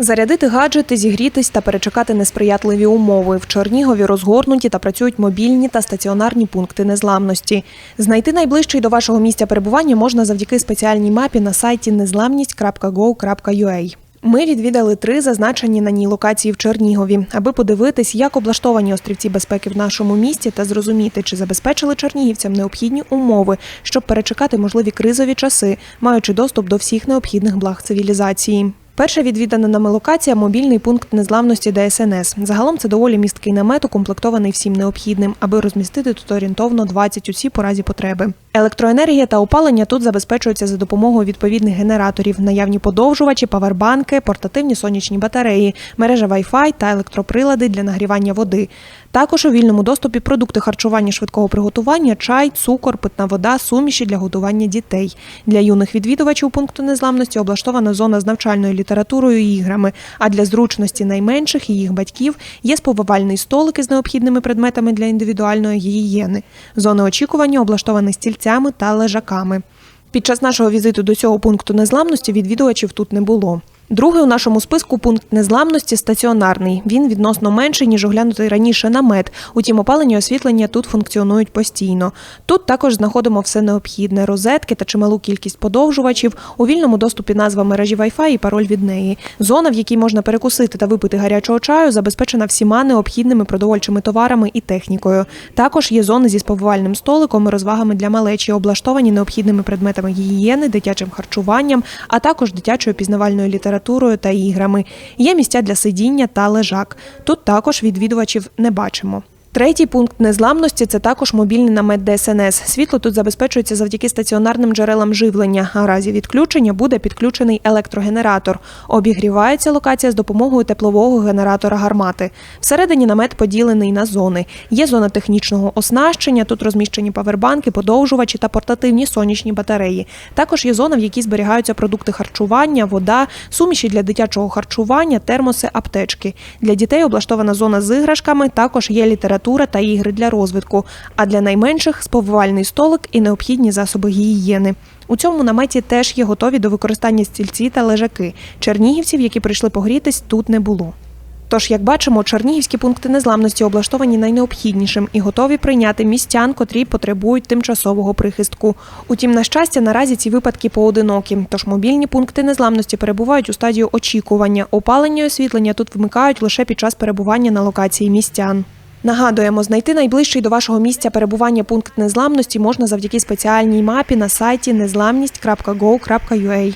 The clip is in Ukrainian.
Зарядити гаджети, зігрітись та перечекати несприятливі умови. В Чернігові розгорнуті та працюють мобільні та стаціонарні пункти незламності. Знайти найближчий до вашого місця перебування можна завдяки спеціальній мапі на сайті незламність.go.ua. Ми відвідали три зазначені на ній локації в Чернігові, аби подивитись, як облаштовані острівці безпеки в нашому місті та зрозуміти, чи забезпечили чернігівцям необхідні умови, щоб перечекати можливі кризові часи, маючи доступ до всіх необхідних благ цивілізації. Перша відвідана нами локація мобільний пункт незламності ДСНС. Загалом це доволі місткий намет, укомплектований всім необхідним, аби розмістити тут орієнтовно 20 осіб у разі потреби. Електроенергія та опалення тут забезпечуються за допомогою відповідних генераторів, наявні подовжувачі, павербанки, портативні сонячні батареї, мережа Wi-Fi та електроприлади для нагрівання води. Також у вільному доступі продукти харчування швидкого приготування, чай, цукор, питна вода, суміші для готування дітей. Для юних відвідувачів пункту незламності облаштована зона з навчальною літературою і іграми. А для зручності найменших і їх батьків є сповивальний столик із необхідними предметами для індивідуальної гігієни. Зони очікування облаштовані стільцями та лежаками. Під час нашого візиту до цього пункту незламності відвідувачів тут не було. Другий у нашому списку пункт незламності стаціонарний. Він відносно менший, ніж оглянутий раніше намет. Утім, опалення і освітлення тут функціонують постійно. Тут також знаходимо все необхідне: розетки та чималу кількість подовжувачів. У вільному доступі назва мережі Wi-Fi і пароль від неї. Зона, в якій можна перекусити та випити гарячого чаю, забезпечена всіма необхідними продовольчими товарами і технікою. Також є зони зі сповивальним столиком і розвагами для малечі, облаштовані необхідними предметами гігієни, дитячим харчуванням, а також дитячою пізнавальною літературою та іграми. Є місця для сидіння та лежак. Тут також відвідувачів не бачимо. Третій пункт незламності це також мобільний намет ДСНС. Світло тут забезпечується завдяки стаціонарним джерелам живлення. А разі відключення буде підключений електрогенератор. Обігрівається локація з допомогою теплового генератора гармати. Всередині намет поділений на зони. Є зона технічного оснащення. Тут розміщені павербанки, подовжувачі та портативні сонячні батареї. Також є зона, в якій зберігаються продукти харчування, вода, суміші для дитячого харчування, термоси, аптечки. Для дітей облаштована зона з іграшками. Також є література та ігри для розвитку. А для найменших сповивальний столик і необхідні засоби гігієни. У цьому наметі теж є готові до використання стільці та лежаки. Чернігівців, які прийшли погрітись, тут не було. Тож, як бачимо, чернігівські пункти незламності облаштовані найнеобхіднішим і готові прийняти містян, котрі потребують тимчасового прихистку. Утім, на щастя, наразі ці випадки поодинокі. Тож мобільні пункти незламності перебувають у стадію очікування. Опалення і освітлення тут вмикають лише під час перебування на локації містян. Нагадуємо, знайти найближчий до вашого місця перебування пункт незламності можна завдяки спеціальній мапі на сайті незламність.go.ua.